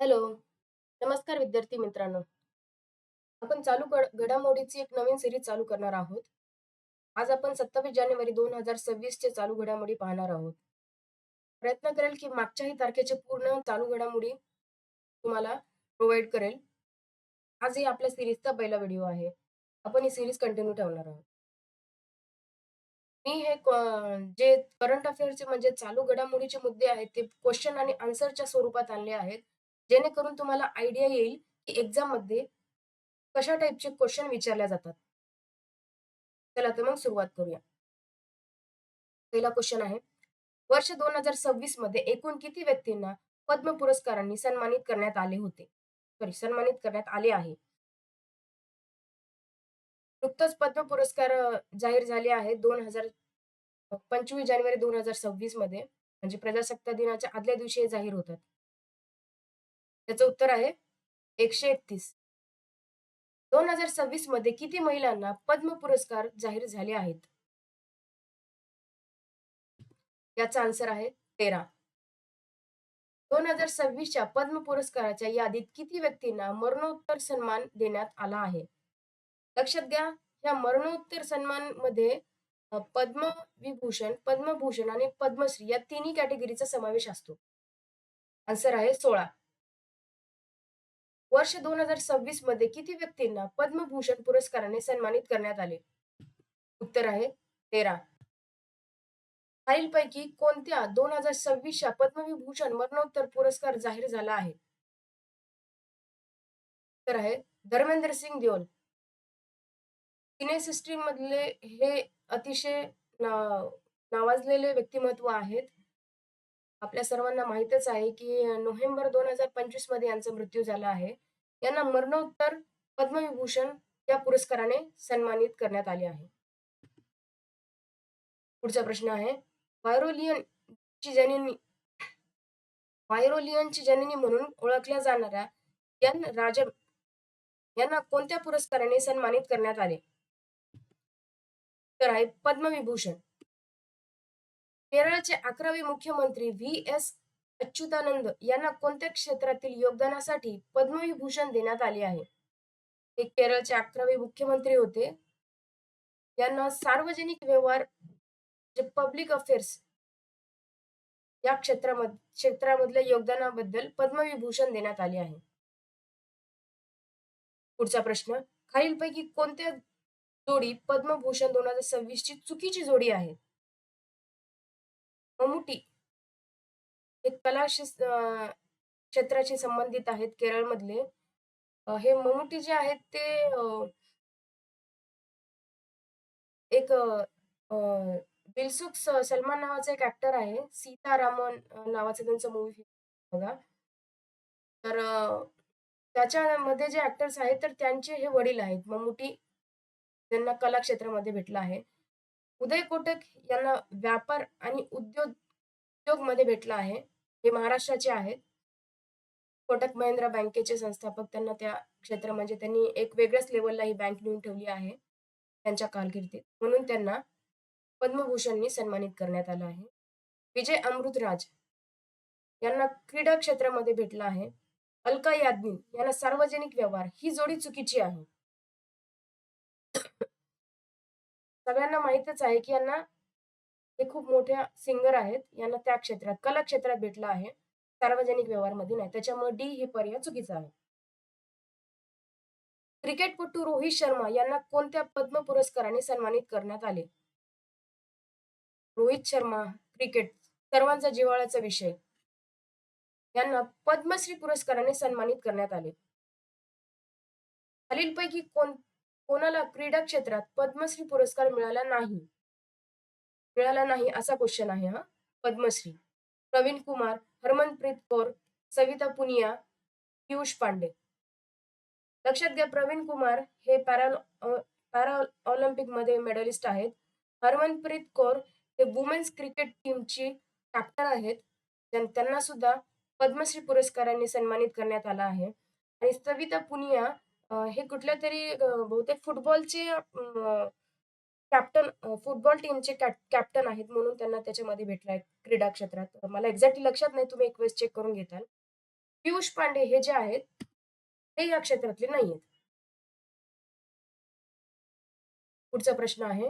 Hello. नमस्कार विद्यार्थी मित्रांनो. आपण चालू घडामोडीची एक नवीन सिरीज चालू करणार आहोत. आज आपण 27 जानेवारी 2026 चे चालू घडामोडी पाहणार आहोत. प्रयत्न करेल की मागच्याही तारखेचे पूर्ण चालू घडामोडी तुम्हाला प्रोव्हाइड करेल. आज ही आपल्या सिरीजचा पहिला व्हिडिओ आहे. आपण ही सीरीज कंटिन्यू ठेवणार आहोत. मी हे जे करंट अफेअरचे म्हणजे चालू घडामोडीचे मुद्दे आहेत, ते क्वेश्चन आणि आन्सरच्या स्वरूपात आणले आहेत. जेणेकरून तुम्हाला आयडिया येईल, की एक्झाममध्ये कशा टाईपचे क्वेश्चन विचारल्या जातात. चला तर मग सुरुवात करूया. पहिला क्वेश्चन आहे. वर्ष 2026 मध्ये एकूण किती व्यक्तींना पद्म पुरस्कारांनी सन्मानित करण्यात आले होते? सॉरी सन्मानित करण्यात आले आहे. नुकतंच पद्म पुरस्कार जाहीर झाले आहेत 2025 जानेवारी 2026 मध्ये म्हणजे प्रजासत्ताक दिनाच्या आदल्या दिवशी जाहीर होतात. याचं उत्तर आहे 131. 2026 मध्ये किती महिलांना पद्म पुरस्कार जाहीर झाले आहेत? याचा आन्सर आहे तेरा दोन हजार सव्वीसच्या पद्म पुरस्काराच्या यादीत किती व्यक्तींना मरणोत्तर सन्मान देण्यात आला आहे? लक्षात घ्या, या मरणोत्तर सन्मानमध्ये मध्ये पद्मविभूषण, पद्मभूषण आणि पद्मश्री या तिन्ही कॅटेगरीचा समावेश असतो. आन्सर आहे 16. वर्ष 2026 मध्ये किती व्यक्तींना पद्मभूषण पुरस्काराने सन्मानित करण्यात आले? उत्तर आहे 13. खालीलपैकी कोणत्या दोन हजार सव्वीसच्या पद्मविभूषण मरणोत्तर पुरस्कार जाहीर झाला आहे? उत्तर आहे धर्मेंद्र सिंग देओल. मधले हे अतिशय नाव नावाजलेले व्यक्तिमत्व आहेत. आपल्या सर्वांना माहीतच आहे, की नोव्हेंबर 2025 मध्ये यांचा मृत्यू झाला आहे. यांना मरणोत्तर पद्मविभूषण या पुरस्काराने सन्मानित करण्यात आले आहे. पुढचा प्रश्न आहे. वायरोलियनची जननी वायरोलियनची जननी म्हणून ओळखल्या जाणाऱ्या एन. राजन यांना कोणत्या पुरस्काराने सन्मानित करण्यात आले? तर आहे पद्मविभूषण. केरळचे 11वे मुख्यमंत्री व्ही. एस. अच्युतानंद यांना कोणत्या क्षेत्रातील योगदानासाठी पद्मविभूषण देण्यात आले आहे? हे केरळचे 11वे मुख्यमंत्री होते. यांना सार्वजनिक व्यवहार जे पब्लिक अफेअर्स या क्षेत्रामध्ये क्षेत्रामधल्या योगदानाबद्दल पद्मविभूषण देण्यात आले आहे. पुढचा प्रश्न. खालीलपैकी कोणत्या जोडी पद्मभूषण 2026 ची चुकीची जोडी आहे? मम्मुटी हे कलाशी क्षेत्राशी संबंधित आहेत केरळमधले. हे ममुटी जे आहेत ते एक अ, दिलसुख सलमान नावाचा एक ऍक्टर आहे. सीतारामन नावाचा त्यांचा मूवी बघा. तर त्याच्यामध्ये जे ऍक्टर्स आहेत, तर त्यांचे हे वडील आहेत. ममुटी त्यांना कला क्षेत्रामध्ये भेटलं आहे. उदय कोटक यांना व्यापार आणि उद्योग उद्योगमध्ये भेटला आहे. हे महाराष्ट्राचे आहेत. कोटक महिंद्रा बँकेचे संस्थापक त्यांना त्या क्षेत्र म्हणजे त्यांनी एक वेगळ्याच लेवलला ही बँक नेऊन ठेवली आहे, त्यांच्या कारकिर्दीत. म्हणून त्यांना पद्मभूषणनी सन्मानित करण्यात आलं आहे. विजय अमृतराज यांना क्रीडा क्षेत्रामध्ये भेटलं आहे. अलका याज्ञिक यांना सार्वजनिक व्यवहार ही जोडी चुकीची आहे. सगळ्यांना माहितच आहे, की यांना हे खूप मोठ्या सिंगर आहेत. यांना त्या क्षेत्रात, कला क्षेत्रात भेटलं आहे. सार्वजनिक व्यवहारमध्ये नाही. त्याच्यामुळे डी हे पर्याय चुकीचा आहे. क्रिकेटपटू रोहित शर्मा यांना कोणत्या पद्म पुरस्काराने सन्मानित करण्यात आले? रोहित शर्मा, क्रिकेट सर्वांचा जिव्हाळ्याचा विषय. यांना पद्मश्री पुरस्काराने सन्मानित करण्यात आले. खालीलपैकी कोण कोणाला क्रीडा क्षेत्रात पद्मश्री पुरस्कार मिळाला नाही? मिळाला नाही असा क्वेश्चन आहे हा. पद्मश्री. प्रवीण कुमार, हरमनप्रीत कौर, सविता पुनिया, पियुष पांडे. लक्षात घ्या प्रवीण कुमार हे पॅरा पॅरा ऑलिम्पिकमध्ये मेडलिस्ट आहेत. हरमनप्रीत कौर हे वुमेन्स क्रिकेट टीमची कॅप्टन आहेत. त्यांना सुद्धा पद्मश्री पुरस्काराने सन्मानित करण्यात आला आहे. आणि सविता पुनिया हे कुठल्या तरी बहुतेक फुटबॉलचे कॅप्टन फुटबॉल टीमचे कॅप्टन आहेत म्हणून त्यांना त्याच्यामध्ये भेटला आहे क्रीडा क्षेत्रात. मला एक्झॅक्टली लक्षात नाही. तुम्ही एक वेळेस चेक करून घेताल. पियुष पांडे हे जे आहेत, हे या क्षेत्रातले नाही आहेत पुढचा प्रश्न आहे.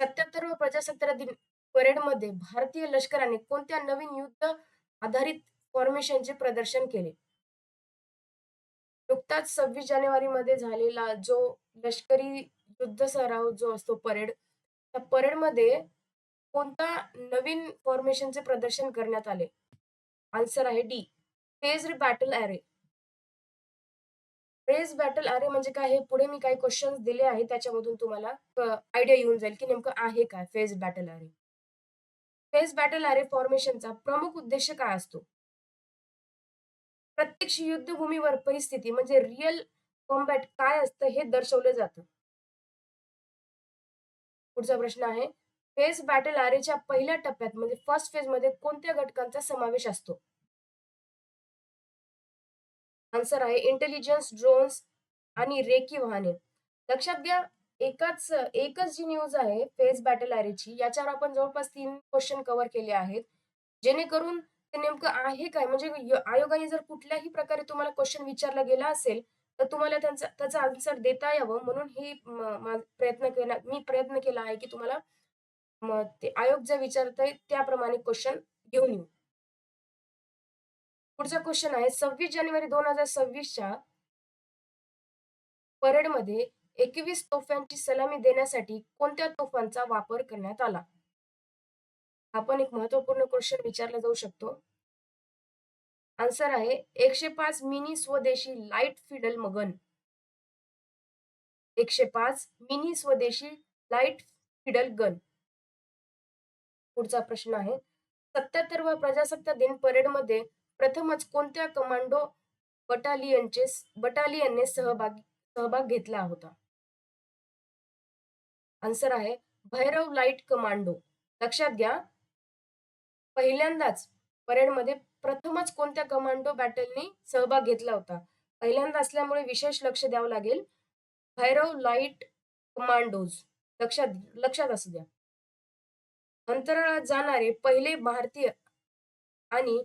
77 प्रजासत्ताक दिन परेडमध्ये भारतीय लष्कराने कोणत्या नवीन युद्ध आधारित फॉर्मेशनचे प्रदर्शन केले? नुकताच 26 जानेवारीमध्ये झालेला जो लष्करी युद्ध सराव जो असतो परेड, त्या परेडमध्ये कोणता नवीन फॉर्मेशनचे प्रदर्शन करण्यात आले? आन्सर आहे D. Phase battle area phase battle area म्हणजे काय? हे पुढे मी काही क्वेश्चन दिले आहेत त्याच्यामधून तुम्हाला आयडिया येऊन जाईल की नेमकं आहे काय phase battle area phase battle area फॉर्मेशनचा प्रमुख उद्देश काय असतो? प्रत्यक्ष युद्धभूमीवर परिस्थिती म्हणजे रिअल कॉम्बॅट काय असतं हे दर्शवलं जातं. पुढचा प्रश्न आहे. फेज बॅटल आरेच्या पहिल्या टप्प्यात म्हणजे फर्स्ट फेजमध्ये कोणत्या घटकांचा समावेश असतो? आन्सर आहे इंटेलिजन्स, ड्रोन्स आणि रेकी वाहने. लक्षात घ्या एकाच एकच जी न्यूज आहे फेज बॅटल आरेची याच्यावर आपण जवळपास तीन क्वेश्चन कव्हर केले आहेत. जेणेकरून ते नेमकं आहे काय? म्हणजे य आयोगाने जर कुठल्याही प्रकारे तुम्हाला क्वेश्चन विचारला गेला असेल, तर तुम्हाला त्यांचा त्याचा आन्सर देता यावं म्हणून ही म मा प्रयत्न केला मी प्रयत्न केला आहे की तुम्हाला मग ते आयोग जे विचारतंय त्याप्रमाणे क्वेश्चन घेऊन येऊ. पुढचा क्वेश्चन आहे 26 जानेवारी 2026 च्या परेडमध्ये 21 तोफांची सलामी देण्यासाठी कोणत्या तोफांचा वापर करण्यात आला? हा पण एक महत्त्वपूर्ण क्वेश्चन विचारला जाऊ शकतो. आन्सर आहे 105 मिनी स्वदेशी लाइट फिडल मगन. 105 मिनी स्वदेशी लाइट फिडल गन. पुढचा प्रश्न आहे 77 प्रजासत्ताक दिन परेडमध्ये प्रथमच कोणत्या कमांडो बटालियनचे बटालियनने सहभाग सहभाग घेतला होता? आन्सर आहे भैरव लाइट कमांडो. लक्षात घ्या पहिल्यांदाच परेडमध्ये प्रथमच कोणत्या कमांडो बॅटलनी सहभाग घेतला होता? पहिल्यांदा असल्यामुळे विशेष लक्ष द्यावं लागेल. Bhairav light commandos. लक्षात लक्षात असू द्या. अंतराळात जाणारे पहिले भारतीय आणि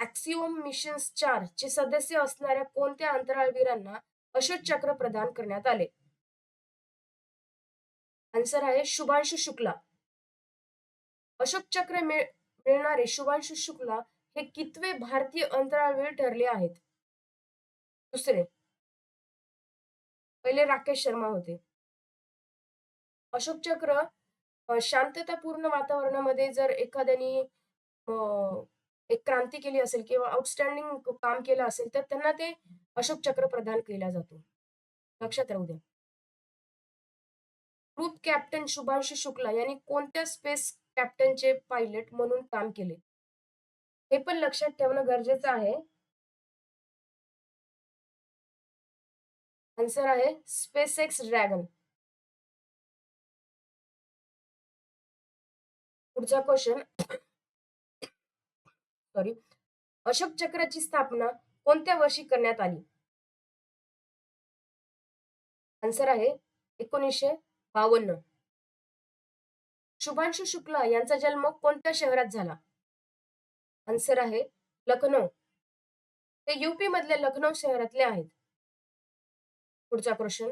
ऍक्सिओम मिशन चार चे सदस्य असणाऱ्या कोणत्या अंतराळवीरांना अशोक चक्र प्रदान करण्यात आले? आन्सर आहे शुभांशु शुक्ला. अशोक चक्र मिळणारे शुभांशु शुक्ला हे कितवे भारतीय अंतराळवीर ठरले आहेत? दुसरे. पहिले राकेश शर्मा होते. अशोक चक्र शांततापूर्ण वातावरणामध्ये जर एखाद्याने एक क्रांती केली असेल किंवा आउटस्टँडिंग काम केलं असेल, तर त्यांना ते अशोक चक्र प्रदान केला जातो. लक्षात राहू द्या. ग्रुप कॅप्टन शुभांशु शुक्ला यांनी कोणत्या स्पेस कॅप्टनचे पायलट म्हणून काम केले? हे पण लक्षात ठेवणं गरजेचं आहे. आन्सर आहे स्पेसएक्स ड्रॅगन. पुढचा क्वेश्चन सॉरी. अशोक चक्राची स्थापना कोणत्या वर्षी करण्यात आली? आन्सर आहे 1952. शुभांशु शुक्ला यांचा जन्म कोणत्या शहरात झाला? आन्सर आहे लखनौ. ते यूपी मधल्या लखनौ शहरातले आहेत. पुढचा प्रश्न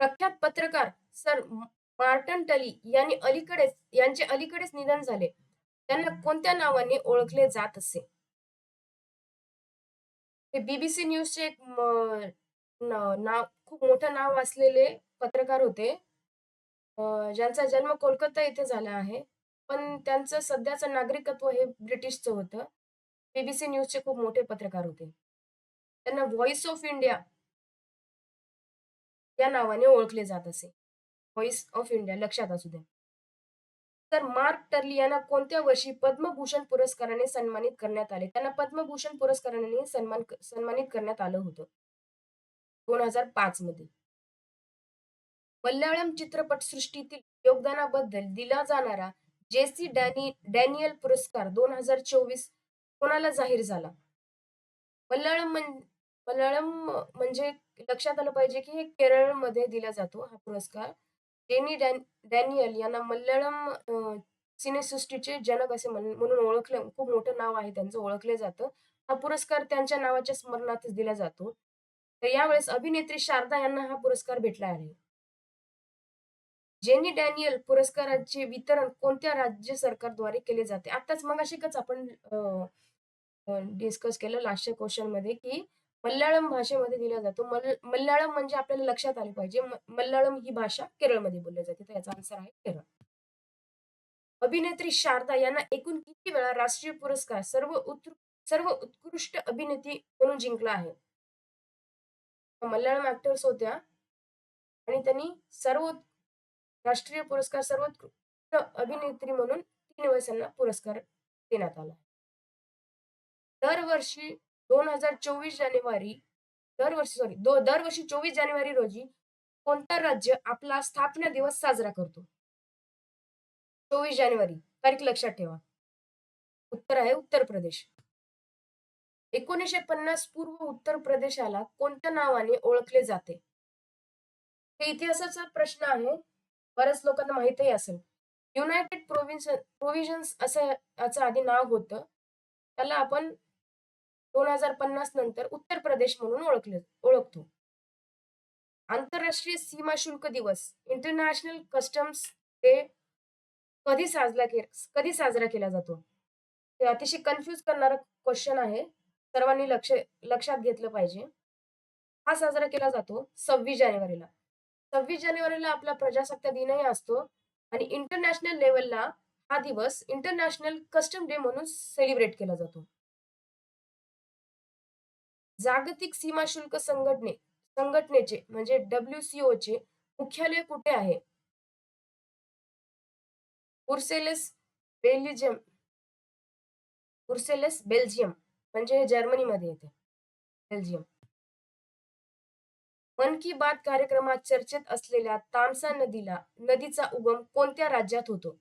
प्रख्यात पत्रकार सर मार्टन टली यांनी अलीकडेच यांचे अलीकडेच निधन झाले. त्यांना कोणत्या नावाने ओळखले जात असे? हे बीबीसी न्यूजचे एक नाव खूप मोठं नाव असलेले पत्रकार होते. अ, ज्यांचा जन्म कोलकाता येथे झाला आहे. पण त्यांचं सध्याचं नागरिकत्व हे ब्रिटिशचं होतं. बीबीसी न्यूजचे खूप मोठे पत्रकार होते. त्यांना व्हॉइस ऑफ इंडिया या नावाने ओळखले जात असे. व्हॉइस ऑफ इंडिया लक्षात असू द्या. तर मार्क टर्ली यांना कोणत्या वर्षी पद्मभूषण पुरस्काराने सन्मानित करण्यात आले? त्यांना पद्मभूषण पुरस्काराने सन्मान सन्मानित करण्यात आलं होतं. 2005 मध्ये. मल्याळम चित्रपटसृष्टीतील योगदानाबद्दल दिला जाणारा जेसी डॅनी डॅनियल पुरस्कार 2024 कोणाला जाहीर झाला? मल्याळम मल्याळम म्हणजे लक्षात आलं पाहिजे की हे केरळमध्ये दिला जातो हा पुरस्कार. जेनी डॅन डॅनियल यांना मल्याळम सिनेसृष्टीचे जनक असे म्हणून ओळखलं खूप मोठं नाव आहे त्यांचं, ओळखलं जातं. हा पुरस्कार त्यांच्या नावाच्या स्मरणातच दिला जातो. तर यावेळेस अभिनेत्री शारदा यांना हा पुरस्कार भेटला आहे. जेनी डॅनियल पुरस्काराचे वितरण कोणत्या राज्य सरकारद्वारे केले जाते? आताच मगाशीकच आपण डिस्कस केलं लास्टच्या क्वेशनमध्ये, की मल्याळम भाषेमध्ये दिला जातो. मल्याळम म्हणजे आपल्याला लक्षात आले पाहिजे. मल्याळम ही भाषा केरळमध्ये बोलली जाते. तर याचा आन्सर आहे केरळ. अभिनेत्री शारदा यांना एकूण किती वेळा राष्ट्रीय पुरस्कार सर्व उत्कृ सर्व उत्कृष्ट अभिनेत्री म्हणून जिंकला आहे? मल्याळम ऍक्टर्स होत्या आणि त्यांनी सर्व राष्ट्रीय पुरस्कार सर्वोत्कृष्ट अभिनेत्री म्हणून तीन वेळेस यांना पुरस्कार देण्यात आला. दरवर्षी 2024 जानेवारी दरवर्षी सॉरी दो दरवर्षी 24 जानेवारी रोजी कोणता राज्य आपला स्थापना दिवस साजरा करतो? 24 जानेवारी तारीख लक्षात ठेवा. उत्तर आहे उत्तर प्रदेश. 1950 पूर्व उत्तर प्रदेशाला कोणत्या नावाने ओळखले जाते? हे इतिहासाचा प्रश्न आहे. बऱ्याच लोकांना माहितही असेल. युनायटेड प्रोव्हिन्स प्रोव्हिजन्स असं याचं आधी नाव होतं. त्याला आपण 2050 नंतर उत्तर प्रदेश म्हणून ओळखले ओळखतो. आंतरराष्ट्रीय सीमा शुल्क दिवस इंटरनॅशनल कस्टम्स डे कधी साजरा के कधी साजरा केला जातो? हे अतिशय कन्फ्यूज करणारा क्वेश्चन आहे. सर्वांनी लक्ष लक्षात घेतलं पाहिजे. हा साजरा केला जातो 26 जानेवारीला. 26 जानेवारीला आपला प्रजासत्ता दिनही असतो आणि इंटरनॅशनल लेवलला हा दिवस इंटरनॅशनल कस्टम डे म्हणून सेलिब्रेट केला जातो. जागतिक सीमा शुल्क संघटने संघटनेचे म्हणजे डब्ल्यूसीओचे मुख्यालय कुठे आहे? उर्सेलस बेल्जियम उर्सेलस बेल्जियम म्हणजे जर्मनीमध्ये येते. बेल्जियम. मन की बात कार्यक्रमात चर्चेत असलेल्या तामसा नदीला नदीचा उगम कोणत्या राज्यात होतो?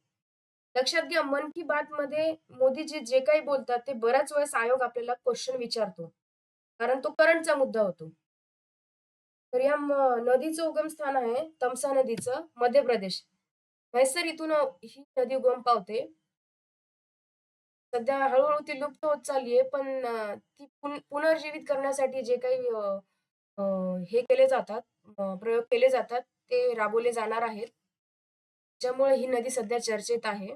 लक्षात घ्या मन की बात मध्ये मोदीजी जे काही बोलतात ते बऱ्याच वेळेस आयोग आपल्याला क्वेश्चन विचारतो. कारण तो करंटचा मुद्दा होतो. तर या नदीचं उगम स्थान आहे तमसा नदीचं मध्य प्रदेश. म्हैसर इथून ही नदी उगम पावते. सध्या हळूहळू ती लुप्त होत चालली आहे, पण ती पुनर्जीवित करण्यासाठी जे काही हे केले जातात, प्रयोग केले जातात, ते राबवले जाणार आहेत. ज्यामुळे ही नदी सध्या चर्चेत आहे.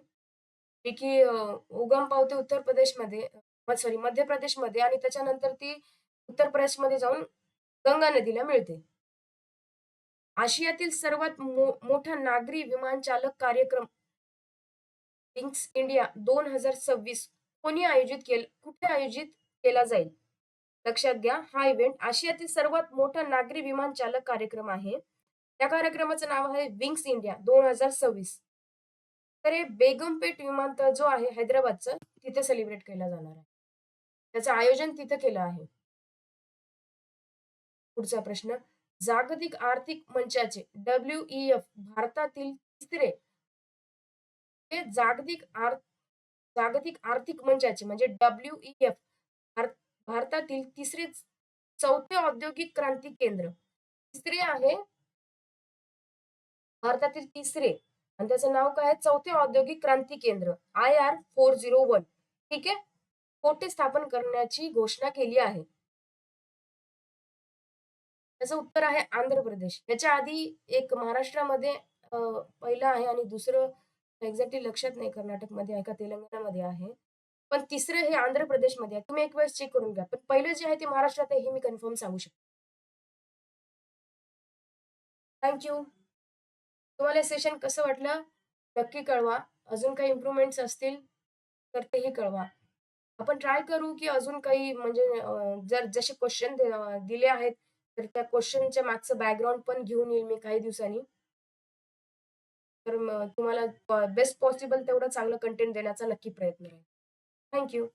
पैकी उगम पावते उत्तर प्रदेशमध्ये सॉरी मध्य प्रदेशमध्ये आणि त्याच्यानंतर ती उत्तर प्रदेशमध्ये जाऊन गंगा नदीला मिळते. आशियातील सर्वात मो मोठा नागरी विमानचालक कार्यक्रम विंग्स इंडिया 2026 कोणी आयोजित केल कुठे आयोजित केला जाईल? लक्षात घ्या, हा इव्हेंट आशियातील सर्वात मोठा नागरी विमान चालक कार्यक्रम आहे. त्या कार्यक्रमाचं नाव आहे विंग्स इंडिया 2026. तर हे बेगमपेठ विमानतळ जो आहे हैदराबादचं, तिथे सेलिब्रेट केला जाणार आहे. त्याचं आयोजन तिथं केलं आहे. पुढचा प्रश्न जागतिक आर्थिक मंचाचे डब्ल्यूईएफ भारतातील तिसरे हे जागतिक आर्थ जागतिक आर्थिक मंचाचे म्हणजे डब्ल्यूईएफ भारतातील तिसरी चौथे औद्योगिक क्रांती केंद्र. तिसरे आहे भारतातील तिसरे आणि त्याचं नाव काय आहे? चौथे औद्योगिक क्रांती केंद्र I R four zero one. ठीक आहे? कोठे स्थापन करण्याची घोषणा केली आहे? त्याचं उत्तर आहे आंध्र प्रदेश. याच्या आधी एक महाराष्ट्रामध्ये पहिलं आहे आणि दुसरं एक्झॅक्टली लक्षात नाही कर्नाटकमध्ये आहे का तेलंगणामध्ये आहे. पण तिसरं हे आंध्र प्रदेशमध्ये आहे. तुम्ही एक वेळेस चेक करून घ्या. पण पहिलं जे आहे ते महाराष्ट्रात आहे हे मी कन्फर्म सांगू शकतो. थँक्यू तुम्हाला सेशन कसं वाटलं? नक्की कळवा. अजून काही इम्प्रुव्हमेंट्स असतील तर तेही कळवा. आपण ट्राय करू की अजून काही म्हणजे जर जसे क्वेश्चन दिले आहेत तर त्या क्वेश्चनच्या मागचं बॅकग्राऊंड पण घेऊन येईल मी काही दिवसांनी. तर तुम्हाला बेस्ट पॉसिबल तेवढं चांगलं कंटेंट देण्याचा नक्की प्रयत्न राहील. थँक्यू